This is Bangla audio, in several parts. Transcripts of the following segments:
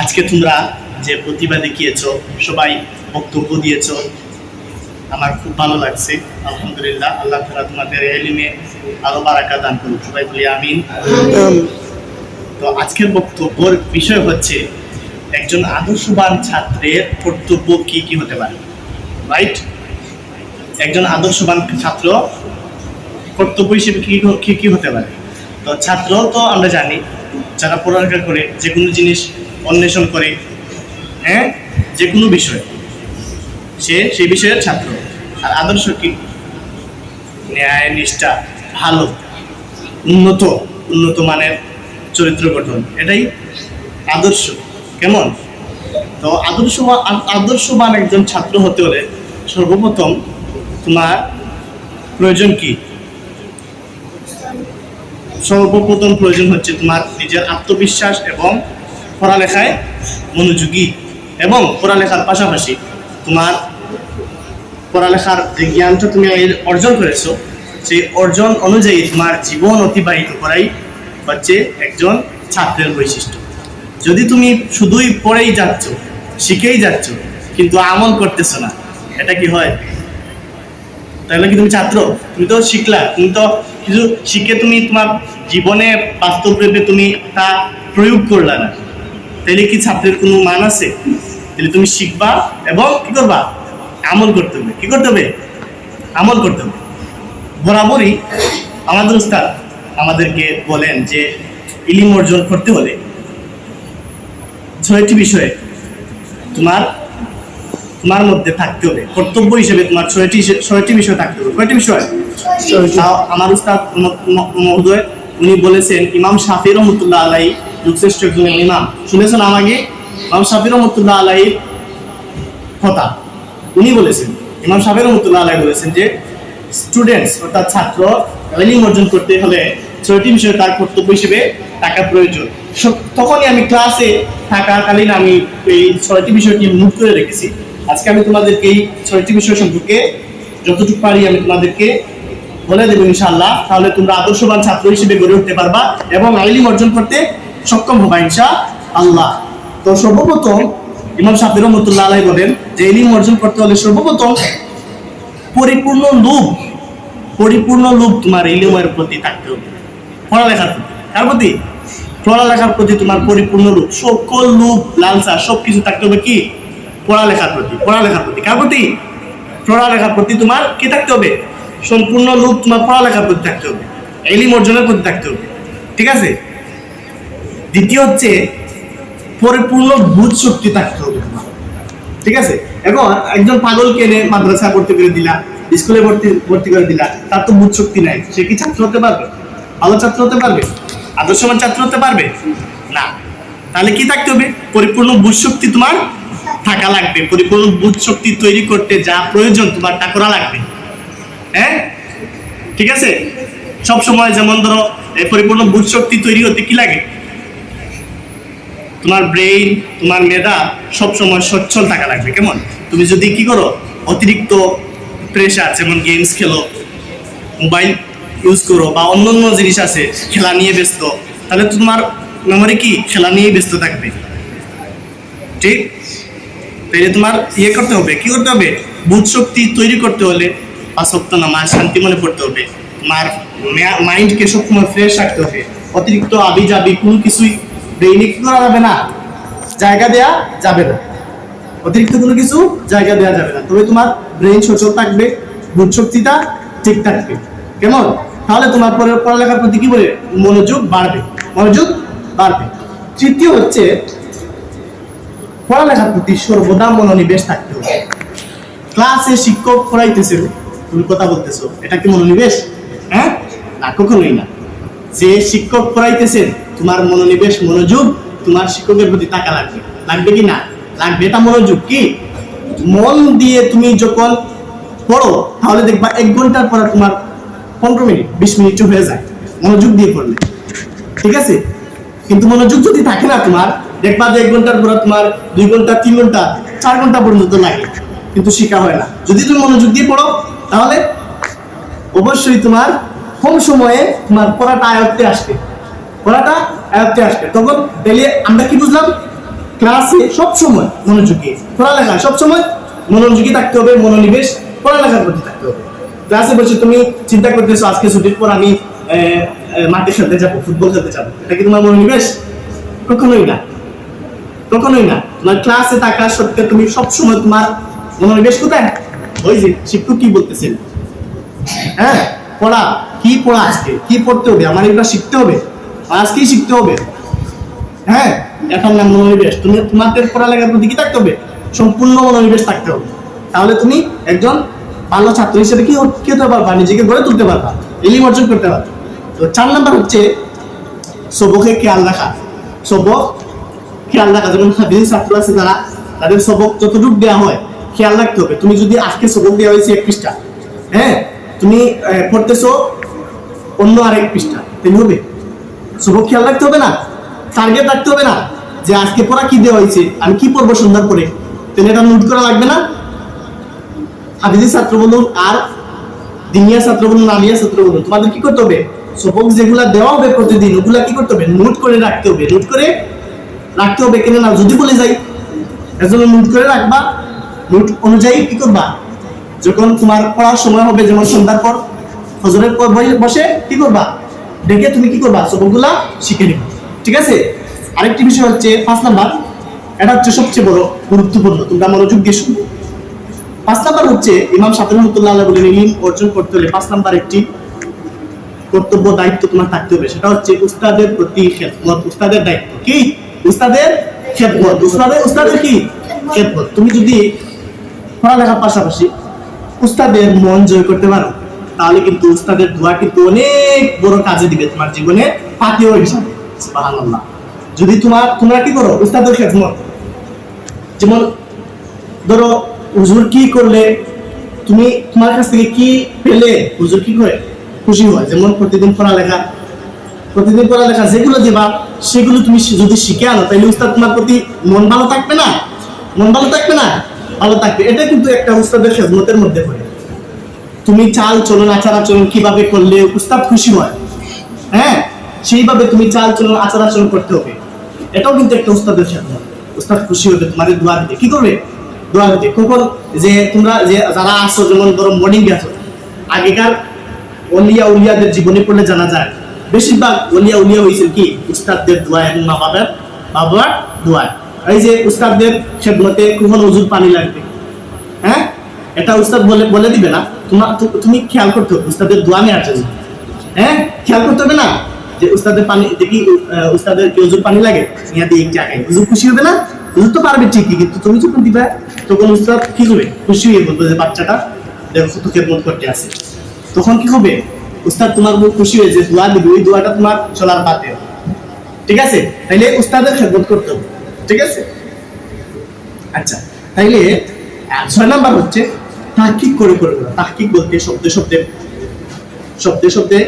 আজকে তোমরা যে প্রতিভা দেখিয়েছ সবাই বক্তব্য দিয়েছ আমার খুব ভালো লাগছে। আলহামদুলিল্লাহ আল্লাহ তালা তোমাদের এলিমে আরও বারাকা দান করুন সবাই বলি আমিন। তো আজকের বক্তব্যর বিষয় হচ্ছে একজন আদর্শবান ছাত্রের কর্তব্য কি কি হতে পারে? রাইট একজন আদর্শবান ছাত্র কর্তব্য হিসেবে কি কি কি হতে পারে? তো ছাত্র তো আমরা জানি যারা পড়ালেখা করে যে কোনো জিনিস অন্বেষণ করে হ্যাঁ? যে কোনো বিষয়। সে সেই বিষয়ের ছাত্র। আর আদর্শ কি? ন্যায়, নিষ্ঠা, ভালো, উন্নত উন্নত মানের চরিত্র গঠন। এটাই আদর্শ। কেমন? তো আদর্শ আদর্শবান একজন ছাত্র হতে হলে সর্বপ্রথম তোমার প্রয়োজন কি? সর্বপ্রথম প্রয়োজন হচ্ছে তোমার নিজের আত্মবিশ্বাস এবং পড়ালেখায় মনোযোগী এবং পড়ালেখার পাশাপাশি তোমার পড়ালেখার যে জ্ঞানটা তুমি অর্জন করেছ, সেই অর্জন অনুযায়ী তোমার জীবন অতিবাহিত করাই হচ্ছে একজন ছাত্রের বৈশিষ্ট্য। যদি তুমি শুধুই পড়েই যাচ্ছ, শিখেই যাচ্ছ, কিন্তু আমল করতেছো না, এটা কি হয়? তাহলে কি তুমি ছাত্র? তুমি তো শিখলা, তুমি তো কিছু শিখে তুমি তোমার জীবনে বাস্তব রূপে তুমি তা প্রয়োগ করলা না। তাহলে কি ছাত্রের কোনো মান আছে? তাহলে তুমি শিখবা এবং কি করবা? আমল করতে হবে। কি করতে হবে? আমল করতে হবে। বরাবরই আমাদের উস্তাদ আমাদেরকে বলেন যে ইলিম অর্জন করতে হলে ছয়টি বিষয়ে তোমার তোমার মধ্যে থাকতে হবে। কর্তব্য হিসেবে তোমার ছয়টি ছয়টি বিষয় থাকতে হবে। কয়টি বিষয়? আমার উস্তাদ মহোদয় উনি বলেছেন ইমাম শাফি রহমতুল্লাহ আলাই যুগশ্রেষ্ঠ একজন ইমাম শুনেছেন আমাকে ইমাম শাফি রহমতুল্লাহ আলাই কথা। উনি বলেছেন, ইমাম শাফি রহমতুল্লাহ আলাই বলেছেন যে স্টুডেন্টস অর্থাৎ ছাত্র ইলিম অর্জন করতে হলে ছয়টি বিষয় তার কর্তব্য হিসেবে টাকা প্রয়োজন। তখনই আমি ক্লাসে থাকাকালীন আমি এই ছয়টি বিষয়টি নোট করে রেখেছি। আজকে আমি তোমাদেরকে এই ছয়টি বিষয় সম্পর্কে যতটুকু পারি আমি তোমাদেরকে বলে দেবো ইনশাল্লাহ তাহলে তোমরা আদর্শবান ছাত্র হিসেবে গড়ে উঠতে পারবা এবং আইলিম অর্জন করতে সক্ষম হবা ইনশা আল্লাহ। তো সর্বপ্রথম ইমাম সাফির রহমতুল্লাহ আলাই বলেন যে ইলিম অর্জন করতে হলে সর্বপ্রথম পরিপূর্ণ লোভ পরিপূর্ণ লোভ তোমার ইলিমের প্রতি থাকতে হবে। পড়ালেখার প্রতি। কার প্রতি? পড়ালেখার প্রতি তোমার পরিপূর্ণ লোভ সকল লোভ লালসা সব কিছু থাকতে হবে কি? পড়ালেখার প্রতি। পড়ালেখার প্রতি। কার প্রতি? পড়ালেখার প্রতি তোমার কি থাকতে হবে? সম্পূর্ণ লোভ তোমার পড়ালেখার প্রতি থাকতে হবে। এলিম অর্জনের প্রতি থাকতে হবে। ঠিক আছে? দ্বিতীয় হচ্ছে পরিপূর্ণ বুধ শক্তি থাকতে হবে ঠিক আছে? এখন একজন পাগলকে এনে মাদ্রাসা ভর্তি করে দিলা, স্কুলে ভর্তি ভর্তি করে দিলা, তার তো বুধ শক্তি নাই। সে কি ছাত্র হতে পারবে? ভালো ছাত্র হতে পারবে? আদর্শবান ছাত্র হতে পারবে? না। তাহলে কি থাকতে হবে? পরিপূর্ণ বুধ শক্তি তোমার থাকা লাগবে। পরিপূর্ণ বুধ শক্তি তৈরি করতে যা প্রয়োজন তোমার তা করা লাগবে। হ্যাঁ? ঠিক আছে? সব সময় যেমন ধরো পরিপূর্ণ বুধ শক্তি তৈরি হতে কি লাগে? তোমার ব্রেইন তোমার মেধা সব সময় সচ্ছল থাকা লাগবে, কেমন? তুমি যদি কি করো, অতিরিক্ত প্রেশার যেমন গেমস খেলো মোবাইল ইউজ করো বা অন্য অন্য জিনিস আছে, খেলা নিয়ে ব্যস্ত, তাহলে তোমার মেমোরি কি? খেলা নিয়েই ব্যস্ত থাকবে। ঠিক? তাহলে তোমার ইয়ে করতে হবে, কি করতে হবে? বুধ শক্তি তৈরি করতে হলে আসক্ত নামাজ শান্তি মনে পড়তে হবে। তোমার মাইন্ডকে সবসময় ফ্রেশ রাখতে হবে। অতিরিক্ত আবি যাবি কোনো কিছুই ব্রেইনে কি করা যাবে না, জায়গা দেয়া যাবে না। অতিরিক্ত কোনো কিছু জায়গা দেওয়া যাবে না। তবে তোমার ব্রেইন সচল থাকবে বুধ শক্তিটা ঠিক থাকবে। কেমন? তাহলে তোমার পরে পড়ালেখার প্রতি কি বলে? মনোযোগ বাড়বে মনোযোগ বাড়বে। তৃতীয় হচ্ছে, পড়ালেখার প্রতি সর্বদা মনোনিবেশ থাকতে হবে। ক্লাসে শিক্ষক পড়াইতেছে, তুমি কথা বলতেছো, এটা কি মনোনিবেশ? হ্যাঁ? না, কখনোই না। যে শিক্ষক পড়াইতেছেন, তোমার মনোনিবেশ, মনোযোগ, তোমার শিক্ষকের প্রতি টাকা লাগবে। লাগবে কি না? লাগবে এটা মনোযোগ কি? মন দিয়ে তুমি যখন পড়ো, তাহলে দেখবা এক ঘণ্টার পর তোমার পনেরো মিনিট, বিশ মিনিট হয়ে যায়। মনোযোগ দিয়ে পড়লে। ঠিক আছে? কিন্তু মনোযোগ যদি থাকে না তোমার, দেখবা যে এক ঘণ্টার পর তোমার দুই ঘণ্টা, তিন ঘণ্টা, চার ঘণ্টা পর্যন্ত লাগে। কিন্তু শেখা হয় না। যদি তুমি মনোযোগ দিয়ে পড়ো, তাহলে অবশ্যই তোমার কম সময়ে তোমার পড়াটা আয়ত্তে আসবে। পড়াটা আয়ত্তে আসবে। তখন তাহলে আমরা কি বুঝলাম? ক্লাসে সবসময় মনোযোগী পড়ালেখা সবসময় মনোযোগী থাকতে হবে মনোনিবেশ পড়ালেখার প্রতি থাকতে হবে। ক্লাসে বসে তুমি চিন্তা করতেছো আজকে ছুটির পর আমি আহ, আহ, মাঠে খেলতে যাব ফুটবল খেলতে যাব। এটা কি তোমার মনোনিবেশ? কখনোই না। কখনোই না। তোমার ক্লাসে থাকা সত্ত্বে তুমি সবসময় তোমার মনোনিবেশ কোথায়? ওই যে শিক্ষক কি বলতেছেন? হ্যাঁ? পড়া, কি পড়া আজকে? কি পড়তে হবে? আমার এগুলো শিখতে হবে? আজকেই শিখতে হবে? হ্যাঁ? এখন নাম মনোনিবেশ। তুমি, তোমাদের পড়ালেখার প্রতি কি থাকতে হবে? সম্পূর্ণ মনোনিবেশ থাকতে হবে। তাহলে তুমি একজন ভালো ছাত্র হিসেবে কি কি হতে পারবা? নিজেকে গড়ে তুলতে পারবা, এলিম অর্জন করতে পারবা। তো চার নাম্বার হচ্ছে সবকে খেয়াল রাখা। সবক খেয়াল রাখা, যেমন হাদিস ছাত্র আছে যারা তাদের সবক যতটুকু দেওয়া হয়, খেয়াল রাখতে হবে। তুমি যদি আজকে সবক দেওয়া হয়েছে এক পৃষ্ঠা হ্যাঁ? তুমি পড়তেছো অন্য আরেক পৃষ্ঠা। তাই হবে। সবক খেয়াল রাখতে হবে না। টার্গেট রাখতে হবে না। যে আজকে পড়া কি দেওয়া হয়েছে, আমি কি পড়ব সন্ধ্যার পরে। তাহলে এটা নোট করা লাগবে না। হাফিজি ছাত্র বলুন আর দিনিয়া ছাত্র বলুন আলিয়া ছাত্র বলুন তোমাদের কি করতে হবে? সবক যেগুলা দেওয়া হবে প্রতিদিন, ওগুলা কি করতে হবে? নোট করে রাখতে হবে। নোট করে রাখতে হবে কিনা না, যদি বলে যাই এজন্য নোট করে রাখবা। নোট অনুযায়ী কি করবা? যখন তোমার পড়ার সময় হবে, যেমন সন্ধ্যার পর হজরের পর বসে কি করবা? ডেকে তুমি কি করবা? সবগুলা শিখে নিবা। ঠিক আছে? আরেকটি বিষয় হচ্ছে, পাঁচ নাম্বার, এটা হচ্ছে সবচেয়ে বড় গুরুত্বপূর্ণ। তোমরা মনোযোগ দিয়ে শুনব পাঁচ নাম্বার হচ্ছে, ইমাম সাফি রহমতুল্লাহ ইলিম অর্জন করতে হলে পাঁচ নাম্বার একটি কর্তব্য, দায়িত্ব তোমার থাকতে হবে। সেটা হচ্ছে উস্তাদের প্রতি খেদমত। উস্তাদের দায়িত্ব কি? উস্তাদের খেদমত। উস্তাদের উস্তাদের কি? খেদমত। তুমি যদি পড়ালেখার পাশাপাশি উস্তাদের মন জয় করতে পারো, তাহলে কিন্তু উস্তাদের দোয়া কিন্তু অনেক বড় কাজে দিবে তোমার জীবনে পাতিও হিসাবে, সুবহানাল্লাহ। যদি তোমার, তোমরা কি করো, উস্তাদের খেদমত? যেমন, ধরো, হুজুর কি করলে, তুমি তোমার কাছ থেকে কি পেলে, হুজুর কি করে? খুশি হয়। যেমন, প্রতিদিন পড়ালেখা প্রতিদিন পড়ালেখা যেগুলো দিবা, সেগুলো তুমি যদি শিখে আনো তাহলে উস্তাদ তোমার প্রতি মন ভালো থাকবে না? মন ভালো থাকবে না? ভালো থাকবে। এটা কিন্তু একটা উস্তাদের খেদমতের মধ্যে পড়ে। তুমি চাল, চলন আচার আচরণ কীভাবে করলে উস্তাদ খুশি হয়? হ্যাঁ? সেইভাবে তুমি চাল, চলন আচার আচরণ করতে হবে। এটাও কিন্তু একটা উস্তাদের খেদমত। উস্তাদ খুশি হবে তোমাদের দোয়া দিতে। কি করবে? দোয়া দিতে। কখন? যে তোমরা যে যারা আসো যেমন ধরো মর্নিং আসো আগেকার অলিয়া উলিয়াদের জীবনী পড়লে জানা যায়, বেশিরভাগ অলিয়া উলিয়া হয়েছিল কি? উস্তাদদের দোয়া এবং মা বাবার বাবার দোয়া। এই যে উস্তাদদের খেদমতে কখন উজুর পানি লাগবে। হ্যাঁ? এটা উস্তাদ বলে বলে দিবে না। তোমার তুমি খেয়াল করতে হবে, উস্তাদের দোয়া নেওয়ার জন্য। হ্যাঁ? খেয়াল করতে হবে না? যে উস্তাদের পানি দেখি উস্তাদের কি উজুর পানি লাগে? ইয়া দিয়ে একটি আগে হুজুর খুশি হবে না? হুজুর তো পারবে ঠিকই, কিন্তু তুমি যখন দিবে, তখন উস্তাদ কি হবে খুশি হয়ে বলবে যে, বাচ্চাটা, দেখো কত খেদমত করতে আসে তখন কি হবে উস্তাদ তোমার খুব খুশি হয়ে যে দোয়া দিবে, ওই দোয়াটা তোমার চলার পাতে ঠিক আছে? তাইলে উস্তাদের খেদমত করতে হবে। ঠিক আছে? আচ্ছা তাইলে ছয় নাম্বার হচ্ছে তাহকিক করে করে করা তাহকিক বলতে শব্দে শব্দে শব্দে শব্দে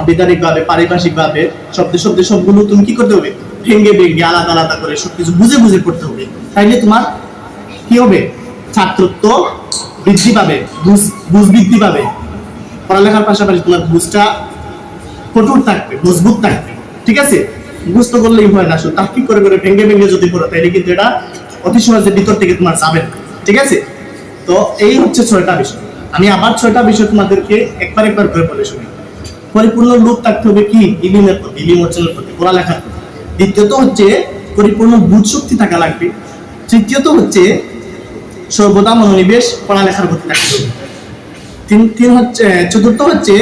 আবিধানিক ভাবে পারিভাষিক ভাবে শব্দে শব্দে সবগুলো তুমি কি করতে হবে? ভেঙ্গে ভেঙ্গে আলাদা আলাদা করে সবকিছু বুঝে বুঝে পড়তে হবে। তাইলে তোমার কি হবে? ছাত্রত্ব বৃদ্ধি পাবে বুঝ বৃদ্ধি পাবে। পড়ালেখার পাশাপাশি তোমার বুঝটা কঠোর থাকবে, মজবুত থাকবে। ঠিক আছে? মুখস্থ করলেই হয় না শুধু তাহকিক করে করে ভেঙ্গে ভেঙ্গে যদি পড়ো তাহলে কিন্তু এটা অতি সহজে ভিতর থেকে তোমার যাবে ঠিক আছে? তো এই হচ্ছে ছয়টা বিষয়। আমি আবার ছয়টা বিষয় তোমাদেরকে একবার একবার করে বলে শুনি। পরিপূর্ণ লোক থাকতে হবে কি? ইলিমের প্রতি ইলিম অর্জনের প্রতি, পড়ালেখার প্রতি। দ্বিতীয়ত হচ্ছে পরিপূর্ণ বুধ শক্তি থাকা লাগবে। তৃতীয়ত হচ্ছে সর্বদা মনোনিবেশ, পড়ালেখার প্রতি থাকতে হবে। তিন তিন হচ্ছে, চতুর্থ হচ্ছে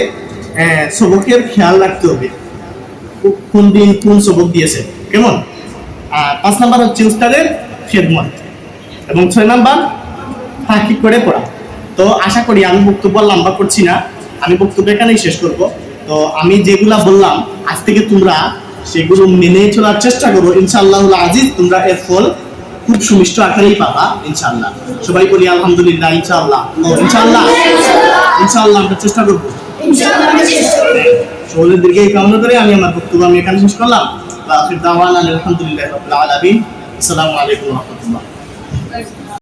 সবকের খেয়াল রাখতে হবে। কোন দিন কোন সবক দিয়েছে? কেমন? আর পাঁচ নাম্বার হচ্ছে উস্তাদের খেদমত এবং ছয় নাম্বার তাহকিক করে পড়া? তো আশা করি আমি বক্তব্য লম্বা করছি না, আমি বক্তব্য এখানেই শেষ করব। তো আমি যেগুলা বললাম, আজ থেকে তোমরা সেগুলো মেনে চলার চেষ্টা করো। ইনশাআল্লাহ আজিজ, তোমরা এর ফল খুব সুমিষ্ট আকারেই পাবা, ইনশাআল্লাহ। সবাই বলি আলহামদুলিল্লাহ, ইনশাআল্লাহ। ইনশাআল্লাহ ইনশাআল্লাহ আমরা চেষ্টা করব। সকলের দীর্ঘ এই কামনা করে আমি আমার বক্তব্য আমি এখানে শেষ করলাম। আলহামদুলিল্লাহ আসসালামু আলাইকুম রহমতুল্লাহ।